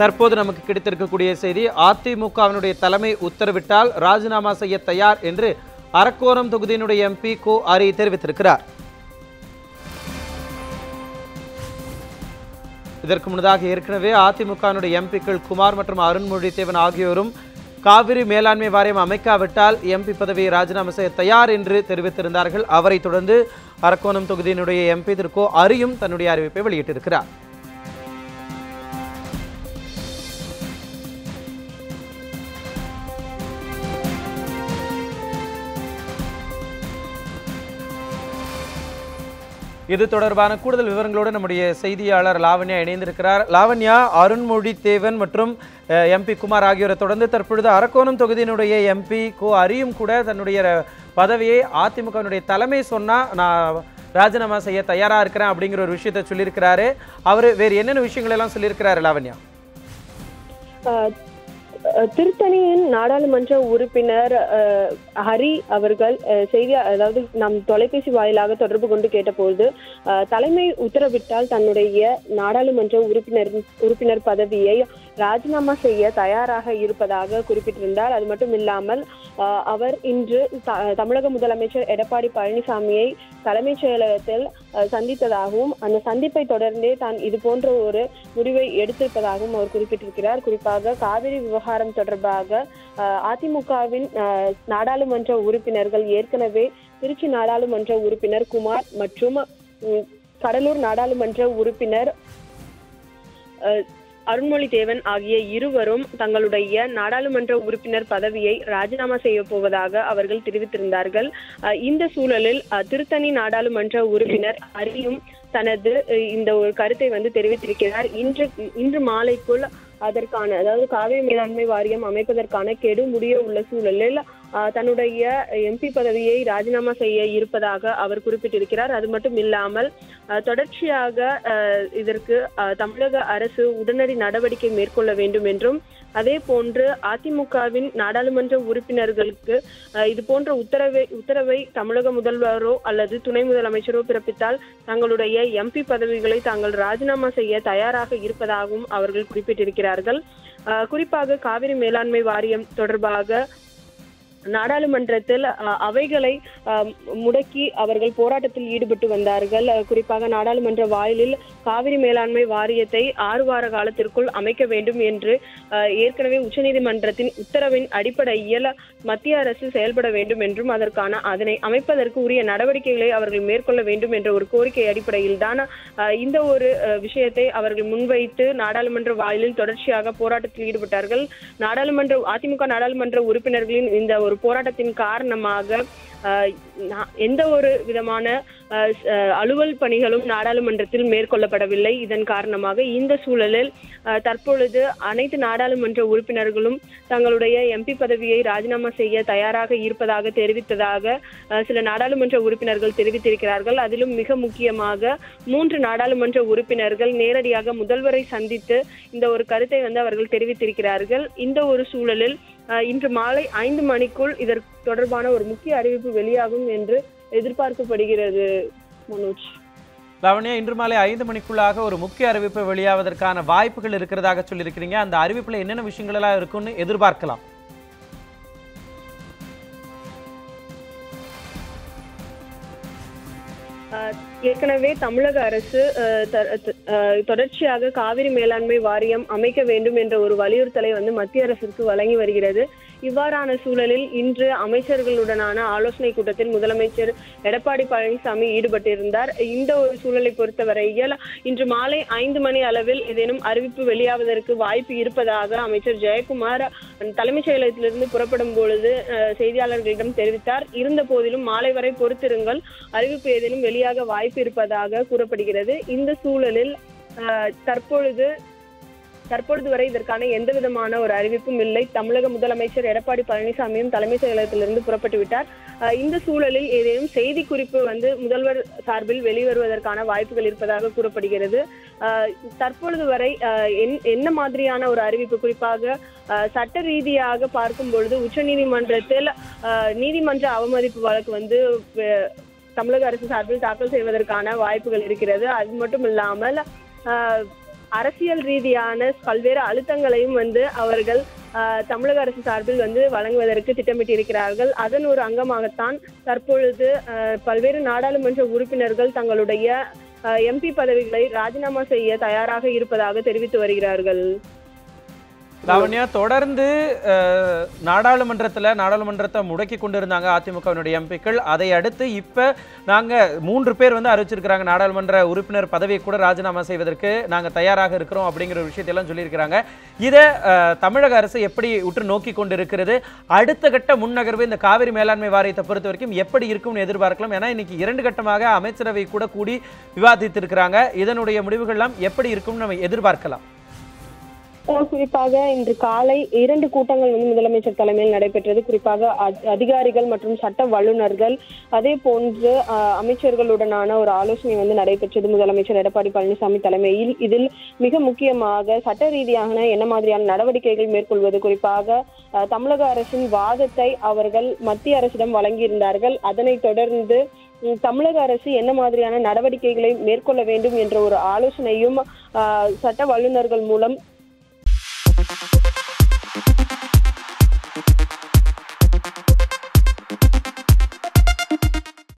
தற்போது நமக்கு கிடைத்திருக்கக்கூடிய செய்தி அதிமுகவினுடைய தலைமை உத்தரவிட்டால் ராஜினாமா செய்ய தயார் என்று அரக்கோணம் தொகுதியினுடைய எம்பி கோ அரி தெரிவித்திருக்கிறார். இதற்கு முன்னதாக ஏற்கனவே அதிமுகவினுடைய எம்பிக்கள் குமார் மற்றும் அருண்மொழித்தேவன் ஆகியோரும் காவிரி மேலாண்மை வாரியம் அமைக்காவிட்டால் எம்பி பதவியை ராஜினாமா செய்ய தயார் என்று தெரிவித்திருந்தார்கள். அவரைத் தொடர்ந்து அரக்கோணம் தொகுதியினுடைய எம்பி திரு கோ அரியும் தன்னுடைய அறிவிப்பை வெளியிட்டிருக்கிறார். இது தொடர்பான கூடுதல் விவரங்களோடு நம்முடைய செய்தியாளர் லாவண்யா இணைந்திருக்கிறார். லாவண்யா அருண்மொழி தேவன் மற்றும் எம்பி குமார் ஆகியோரை தொடர்ந்து தற்பொழுது அரக்கோணம் தொகுதியினுடைய எம்பி கோ அரியும் கூட தன்னுடைய பதவியை அதிமுகவினுடைய தலைமை சொன்னால் நான் ராஜினாமா செய்ய தயாராக இருக்கிறேன் அப்படிங்கிற ஒரு விஷயத்தை சொல்லியிருக்கிறாரு. அவர் வேறு என்னென்ன விஷயங்கள் எல்லாம் சொல்லியிருக்கிறாரு லாவண்யா? திருத்தணியின் நாடாளுமன்ற உறுப்பினர் அஹ், ஹரி அவர்கள் அஹ், செய்தி அதாவது நம் தொலைபேசி வாயிலாக தொடர்பு கொண்டு கேட்டபோது அஹ், தலைமை உத்தரவிட்டால் தன்னுடைய நாடாளுமன்ற உறுப்பினர் உறுப்பினர் பதவியை ராஜினாமா செய்ய தயாராக இருப்பதாக குறிப்பிட்டிருந்தார். அது மட்டும் இல்லாமல் அவர் இன்று த- தமிழக முதலமைச்சர் எடப்பாடி பழனிசாமியை தலைமைச் செயலகத்தில் சந்தித்ததாகவும் அந்த சந்திப்பை தொடர்ந்தே தான் இது போன்ற ஒரு முடிவை எடுத்திருப்பதாகவும் அவர் குறிப்பிட்டிருக்கிறார். குறிப்பாக காவிரி விவகாரம் தொடர்பாக அதிமுகவின் நாடாளுமன்ற உறுப்பினர்கள் ஏற்கனவே திருச்சி நாடாளுமன்ற உறுப்பினர் குமார் மற்றும் கடலூர் நாடாளுமன்ற உறுப்பினர் அருண்மொழி தேவன் ஆகிய இருவரும் தங்களுடைய நாடாளுமன்ற உறுப்பினர் பதவியை ராஜினாமா செய்ய போவதாக அவர்கள் தெரிவித்திருந்தார்கள். அஹ், இந்த சூழலில் அஹ், திருத்தணி நாடாளுமன்ற உறுப்பினர் அரியும் தனது இந்த ஒரு கருத்தை வந்து தெரிவித்திருக்கிறார். இன்று இன்று மாலைக்குள் அதற்கான அதாவது காவிரி மேலாண்மை வாரியம் அமைப்பதற்கான கெடு முடிய உள்ள சூழலில் தன்னுடைய எம்பி பதவியை ராஜினாமா செய்ய இருப்பதாக அவர் குறிப்பிட்டிருக்கிறார். அது மட்டும் இல்லாமல் தொடர்ச்சியாக அஹ், இதற்கு அஹ், தமிழக அரசு உடனடி நடவடிக்கை மேற்கொள்ள வேண்டும் என்றும் அதே போன்று அதிமுகவின் நாடாளுமன்ற உறுப்பினர்களுக்கு இது போன்ற உத்தரவை உத்தரவை தமிழக முதல்வரோ அல்லது துணை முதலமைச்சரோ பிறப்பித்தால் தங்களுடைய எம்பி பதவிகளை தாங்கள் ராஜினாமா செய்ய தயாராக இருப்பதாகவும் அவர்கள் குறிப்பிட்டிருக்கிறார்கள். குறிப்பாக காவிரி மேலாண்மை வாரியம் தொடர்பாக நாடாளுமன்றத்தில் அவைகளை முடக்கி அவர்கள் போராட்டத்தில் ஈடுபட்டு வந்தார்கள். குறிப்பாக நாடாளுமன்ற வாயிலில் காவிரி மேலாண்மை வாரியத்தை ஆறு வார காலத்திற்குள் அமைக்க வேண்டும் என்று ஏற்கனவே உச்சநீதிமன்றத்தின் உத்தரவின் அடிப்படையில் மத்திய அரசு செயல்பட வேண்டும் என்றும் அதற்கான அதனை அமைப்பதற்கு உரிய நடவடிக்கைகளை அவர்கள் மேற்கொள்ள வேண்டும் என்ற ஒரு கோரிக்கை அடிப்படையில் தான் இந்த ஒரு விஷயத்தை அவர்கள் முன்வைத்து நாடாளுமன்ற வாயிலில் தொடர்ச்சியாக போராட்டத்தில் ஈடுபட்டார்கள். நாடாளுமன்ற அதிமுக நாடாளுமன்ற உறுப்பினர்களின் இந்த ஒரு ஒரு போராட்டத்தின் காரணமாக எந்த ஒரு விதமான அலுவல் பணிகளும் நாடாளுமன்றத்தில் மேற்கொள்ளப்படவில்லை. இதன் காரணமாக இந்த சூழலில் தற்பொழுது அனைத்து நாடாளுமன்ற உறுப்பினர்களும் தங்களுடைய எம்பி பதவியை ராஜினாமா செய்ய தயாராக இருப்பதாக தெரிவித்ததாக சில நாடாளுமன்ற உறுப்பினர்கள் தெரிவித்திருக்கிறார்கள். அதிலும் மிக முக்கியமாக மூன்று நாடாளுமன்ற உறுப்பினர்கள் நேரடியாக முதல்வரை சந்தித்து இந்த ஒரு கருத்தை வந்து அவர்கள் தெரிவித்திருக்கிறார்கள். இந்த ஒரு சூழலில் இன்று மாலை ஐந்து மணிக்குள் இதற்கு தொடர்பான ஒரு முக்கிய அறிவிப்பு வெளியாகும் என்று எதிர்பார்க்கப்படுகிறது மனோஜ். லாவண்யா இன்று மாலை ஐந்து மணிக்குள்ளாக ஒரு முக்கிய அறிவிப்பு வெளியாவதற்கான வாய்ப்புகள் இருக்கிறதாக சொல்லியிருக்கிறீங்க. அந்த அறிவிப்புல என்னென்ன விஷயங்கள் எல்லாம் இருக்குன்னு எதிர்பார்க்கலாம். ஏற்கனவே தமிழக அரசு தொடர்ச்சியாக காவிரி மேலாண்மை வாரியம் அமைக்க வேண்டும் என்ற ஒரு வலியுறுத்தலை வந்து மத்திய அரசிற்கு வழங்கி வருகிறது. இவ்வாறான சூழலில் இன்று அமைச்சர்களுடனான ஆலோசனை கூட்டத்தில் முதலமைச்சர் எடப்பாடி பழனிசாமி ஈடுபட்டிருந்தார். இந்த ஒரு சூழலை பொறுத்தவரையில் இன்று மாலை ஐந்து மணி அளவில் ஏதேனும் அறிவிப்பு வெளியாவதற்கு வாய்ப்பு இருப்பதாக அமைச்சர் ஜெயக்குமார் தலைமைச் செயலகத்திலிருந்து புறப்படும் பொழுது செய்தியாளர்களிடம் தெரிவித்தார். இருந்த போதிலும் மாலை வரை பொறுத்திருங்கள். அறிவிப்பு ஏதேனும் வெளியாக வாய்ப்பு வாய்ப்பு இருப்பதாக கூறப்படுகிறது. இந்த சூழலில் தற்பொழுது தற்பொழுது வரை இதற்கான எந்த விதமான ஒரு அறிவிப்பும் இல்லை. தமிழக முதலமைச்சர் எடப்பாடி பழனிசாமியும் தலைமைச் செயலகத்திலிருந்து புறப்பட்டு விட்டார். இந்த சூழலில் ஏதேனும் செய்தி குறிப்பு வந்து முதல்வர் சார்பில் வெளிவருவதற்கான வாய்ப்புகள் இருப்பதாக கூறப்படுகிறது. தற்பொழுது வரை என்ன மாதிரியான ஒரு அறிவிப்பு? குறிப்பாக சட்ட ரீதியாக பார்க்கும் பொழுது உச்ச நீதிமன்றத்தில் நீதிமன்ற அவமதிப்பு வழக்கு வந்து தமிழக அரசு சார்பில் தாக்கல் செய்வதற்கான வாய்ப்புகள் இருக்கிறது. அது மட்டும் இல்லாமல் அரசியல் ரீதியான பல்வேறு அழுத்தங்களையும் வந்து அவர்கள் தமிழக அரசு சார்பில் வந்து வழங்குவதற்கு திட்டமிட்டிருக்கிறார்கள். அதன் ஒரு அங்கமாகத்தான் தற்பொழுது ஆஹ், பல்வேறு நாடாளுமன்ற உறுப்பினர்கள் தங்களுடைய எம்பி பதவிகளை ராஜினாமா செய்ய தயாராக இருப்பதாக தெரிவித்து வருகிறார்கள். லாவண்யா தொடர்ந்து நாடாளுமன்றத்தில் நாடாளுமன்றத்தை முடக்கி கொண்டிருந்தாங்க அதிமுகவினுடைய எம்பிக்கள். அதை அடுத்து இப்போ நாங்கள் மூன்று பேர் வந்து அறிவிச்சிருக்கிறாங்க. நாடாளுமன்ற உறுப்பினர் பதவியை கூட ராஜினாமா செய்வதற்கு நாங்கள் தயாராக இருக்கிறோம் அப்படிங்கிற ஒரு விஷயத்தையெல்லாம் சொல்லியிருக்கிறாங்க. இதை தமிழக அரசு எப்படி உற்று நோக்கி கொண்டிருக்கிறது? அடுத்த கட்ட முன்னகர்வு இந்த காவிரி மேலாண்மை வாரியத்தை பொறுத்த வரைக்கும் எப்படி இருக்கும்னு எதிர்பார்க்கலாம். ஏன்னா இன்னைக்கு இரண்டு கட்டமாக அமைச்சரவை கூட கூடி விவாதித்திருக்கிறாங்க. இதனுடைய முடிவுகள்லாம் எப்படி இருக்கும்னு நம்ம எதிர்பார்க்கலாம். குறிப்பாக இன்று காலை இரண்டு கூட்டங்கள் வந்து முதலமைச்சர் தலைமையில் நடைபெற்றது. குறிப்பாக அதிகாரிகள் மற்றும் சட்ட வல்லுநர்கள் அதே போன்று அமைச்சர்களுடனான ஒரு ஆலோசனை வந்து நடைபெற்றது முதலமைச்சர் எடப்பாடி பழனிசாமி தலைமையில். இதில் மிக முக்கியமாக சட்ட ரீதியான என்ன மாதிரியான நடவடிக்கைகள் மேற்கொள்வது குறிப்பாக தமிழக அரசின் வாதத்தை அவர்கள் மத்திய அரசிடம் வழங்கியிருந்தார்கள். அதனைத் தொடர்ந்து தமிழக அரசு என்ன மாதிரியான நடவடிக்கைகளை மேற்கொள்ள வேண்டும் என்ற ஒரு ஆலோசனையும் சட்ட வல்லுநர்கள் மூலம்